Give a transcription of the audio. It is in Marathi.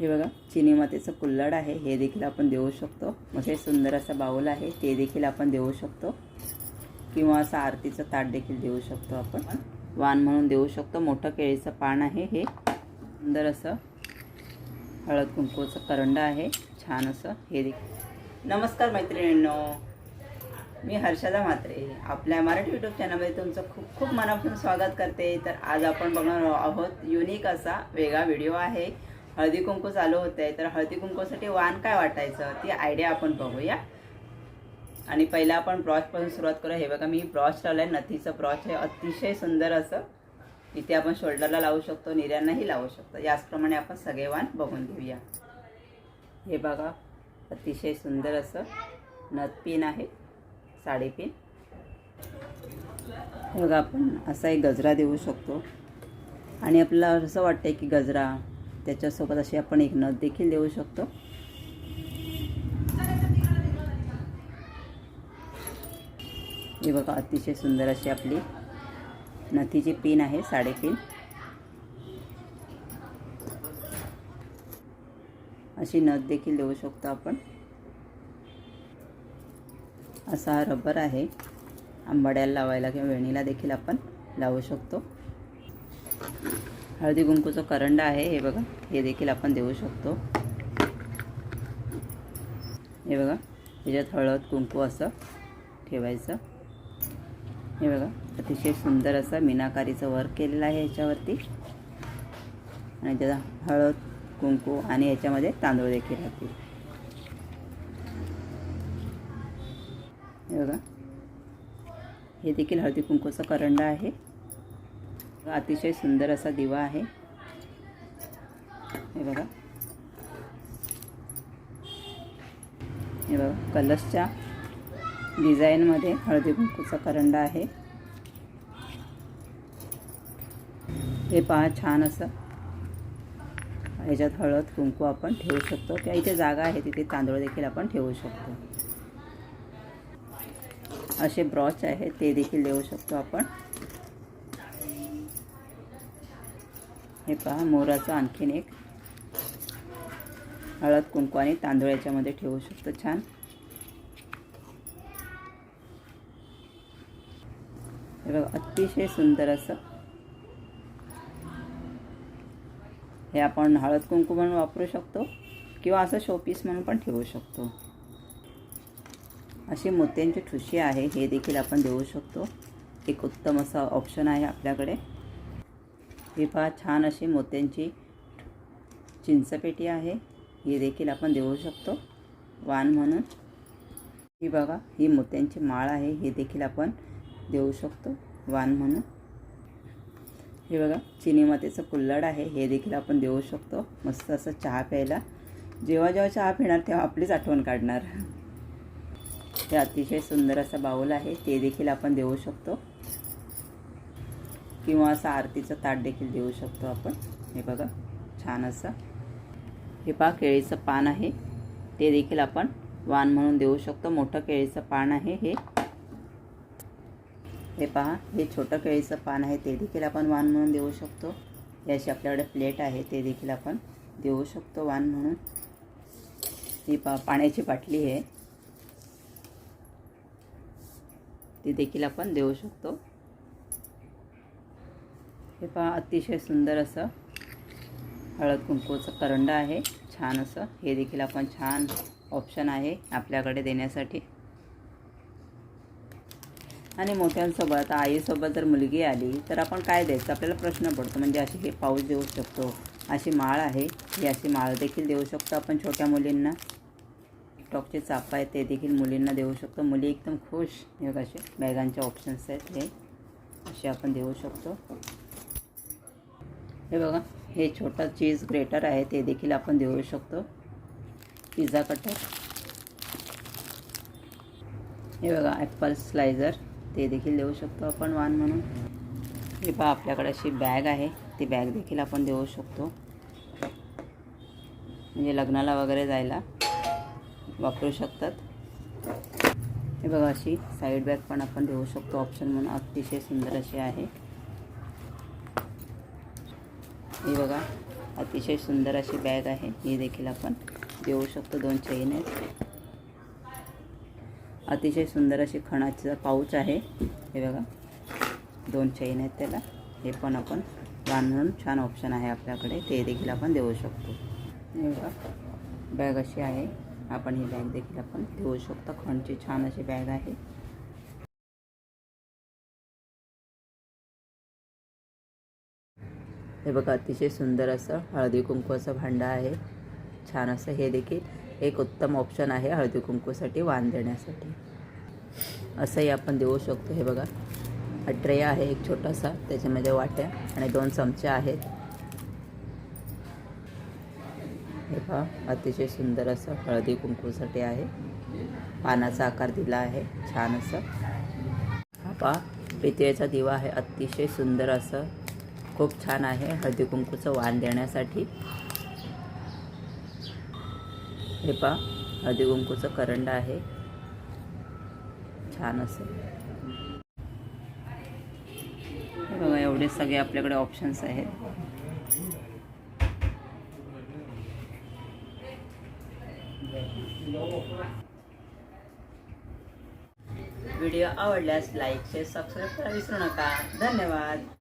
हे बघा चिनी मातेचं कुल्लड आहे हे देखील आपण देऊ शकतो. मोठे सुंदर असं बाऊल आहे ते देखील आपण देऊ शकतो. किंवा असं आरतीचं ताट देखील देऊ शकतो आपण. वाण म्हणून देऊ शकतो. मोठं केळीचं पान आहे हे. सुंदर असं हळद कुंकूचं करंड आहे. छान असं हे देखील. नमस्कार मैत्रिणींनो. मी हर्षदा म्हात्रे. आपल्या मराठी यूट्यूब चॅनलमध्ये तुमचं खूप खूप मनापासून स्वागत करते. तर आज आपण बघणार आहोत युनिक असा वेगळा व्हिडिओ आहे. हळदी कुंकू चालू होत आहे तर हळदी कुंकूसाठी वाण काय वाटायचं? ती आयडिया आपण बघूया. आणि पहिला आपण ब्रॉचपासून सुरुवात करूया. हे बघा मी ब्रॉच लावलं आहे नथीचं ब्रॉच आहे अतिशय सुंदर असं इथे आपण शोल्डरला लावू शकतो निर्यांनाही लावू शकतो. याचप्रमाणे आपण सगळे वाण बघून घेऊया. हे बघा अतिशय सुंदर असं नथ पिन आहे साडी पिन. बघा आपण असा एक गजरा देऊ शकतो. आणि आपल्याला असं वाटतं की गजरा त्याच्यासोबत अशी आपण एक नथ देखील देऊ शकतो. हे बघा अतिशय सुंदर अशी आपली नथीची पिन आहे साडेपिन अशी नथ देखील देऊ शकतो आपण. असा हा रबर आहे. आंबाड्याला लावायला किंवा वेणीला देखील आपण लावू शकतो. हळदी कुंकूचं करंड आहे हे बघा. हे देखील आपण देऊ शकतो. हे बघा. त्याच्यात हळद कुंकू असं ठेवायचं. हे बघा. अतिशय सुंदर असं मीनाकारीचं वर्क केलेलं आहे ह्याच्यावरती. आणि त्याचा हळद कुंकू आणि ह्याच्यामध्ये तांदूळ देखील राहतील. हे बघा. हे देखील हळदी कुंकूचं करंड आहे. अतिशय सुंदर असा दिवा आहे. हे बघा. हे बघा कलशच्या डिझाईनमध्ये हळदी कुंकूचा करंडा आहे. हे पहा छान असं. ह्याच्यात हळद कुंकू आपण ठेवू शकतो. किंवा इथे जागा आहे तिथे तांदूळ देखील आपण ठेवू शकतो. असे ब्रॉच आहे ते देखील देऊ शकतो आपण. हे पहा मोराचं आणखीन एक. हळद कुंकू आणि तांदूळ याच्यामध्ये ठेवू शकतो छान. हे बघा अतिशय सुंदर असं. हे आपण हळद कुंकू म्हणून वापरू शकतो किंवा असं शोपीस म्हणून पण ठेवू शकतो. अशी मोत्यांची ठुशी आहे हे देखील आपण देऊ शकतो. एक उत्तम असं ऑप्शन आहे आपल्याकडे. ही पहा छान अशी मोत्यांची चिंचपेटी आहे. ही देखील आपण देऊ शकतो. वाण म्हणून. ही बघा ही मोत्यांची माळ आहे. हे देखील आपण देऊ शकतो. वाण म्हणून. हे बघा चिनी कुल्लड आहे. हे देखील आपण देऊ शकतो. मस्त असं चहा प्यायला. जेव्हा जेव्हा चहा पिणार तेव्हा आपलीच आठवण काढणार. हे अतिशय सुंदर असं बाऊल आहे. ते देखील आपण देऊ शकतो. किंवा असं आरतीचं ताट देखील देऊ शकतो आपण. हे बघा छान असं. हे पहा केळीचं पान आहे. ते देखील आपण वाण म्हणून देऊ शकतो. मोठं केळीचं पान आहे हे. हे पहा हे छोटं केळीचं पान आहे ते देखील आपण वाण म्हणून देऊ शकतो. हे अशी आपल्याकडे प्लेट आहे ते देखील आपण देऊ शकतो वाण म्हणून. ही पहा पाण्याची बाटली आहे. ती देखील आपण देऊ शकतो. हे पहा अतिशय सुंदर असं हळद कुंकूचं करंडा आहे. छान असं. हे देखील आपण छान ऑप्शन आहे आपल्याकडे देण्यासाठी. आणि मोठ्यांसोबत आता आईसोबत जर मुलगी आली तर आपण काय द्यायचं? आपल्याला प्रश्न पडतो म्हणजे अशी हे पाऊस देऊ शकतो अशी माळ आहे ही अशी माळ देखील देऊ शकतो आपण छोट्या मुलींना. टॉकचे चाप आहे ते देखील मुलींना देऊ शकतो. मुली एकदम खुश हे असे बॅगांचे ऑप्शन्स आहेत हे असे आपण देऊ शकतो. हे बघा हे छोटं चीज ग्रेटर आहे ते देखील आपण देऊ शकतो. Pizza cutter. हे बघा ॲपल स्लायझर ते देखील देऊ शकतो आपण वाण म्हणून. हे पहा आपल्याकडे अशी बॅग आहे ती बॅग देखील आपण देऊ शकतो. म्हणजे लग्नाला वगैरे जायला वापरू शकतात. हे बघा अशी साईड बॅग पण आपण देऊ शकतो ऑप्शन म्हणून. अतिशय सुंदर अशी आहे. हे बघा अतिशय सुंदर अशी बॅग आहे. ही देखील आपण देऊ शकतो दोन चेन आहेत. अतिशय सुंदर अशी खणाचा पाऊच आहे. हे बघा दोन चेन आहेत त्याला. हे पण आपण बांधून छान ऑप्शन आहे आपल्याकडे. ते देखील आपण देऊ शकतो. हे बघा बॅग अशी आहे. आपण ही बॅग देखील आपण देऊ शकतो. खणची छान अशी बॅग आहे. हे बघा अतिशय सुंदर असं हळदी कुंकूचं भांडं आहे. छान असं हे देखील एक उत्तम ऑप्शन आहे हळदी कुंकूसाठी वाण देण्यासाठी. असंही आपण देऊ शकतो. हे बघा ट्रे आहे एक छोटासा त्याच्यामध्ये वाट्या आणि दोन चमचे आहेत. हे पहा अतिशय सुंदर असं हळदी कुंकूसाठी आहे. पानाचा आकार दिला आहे छान असं. हा पहा पितळेचा दिवा आहे. अतिशय सुंदर असं खूप छान आहे हळदी कुंकूचं वाण देण्यासाठी. हे पा हळदी कुंकूचं करंड आहे. छान असं. हे बघा एवढे सगळे आपल्याकडे ऑप्शन्स आहेत. व्हिडिओ आवडल्यास लाईक शेअर सबस्क्राईब करा विसरू नका. धन्यवाद.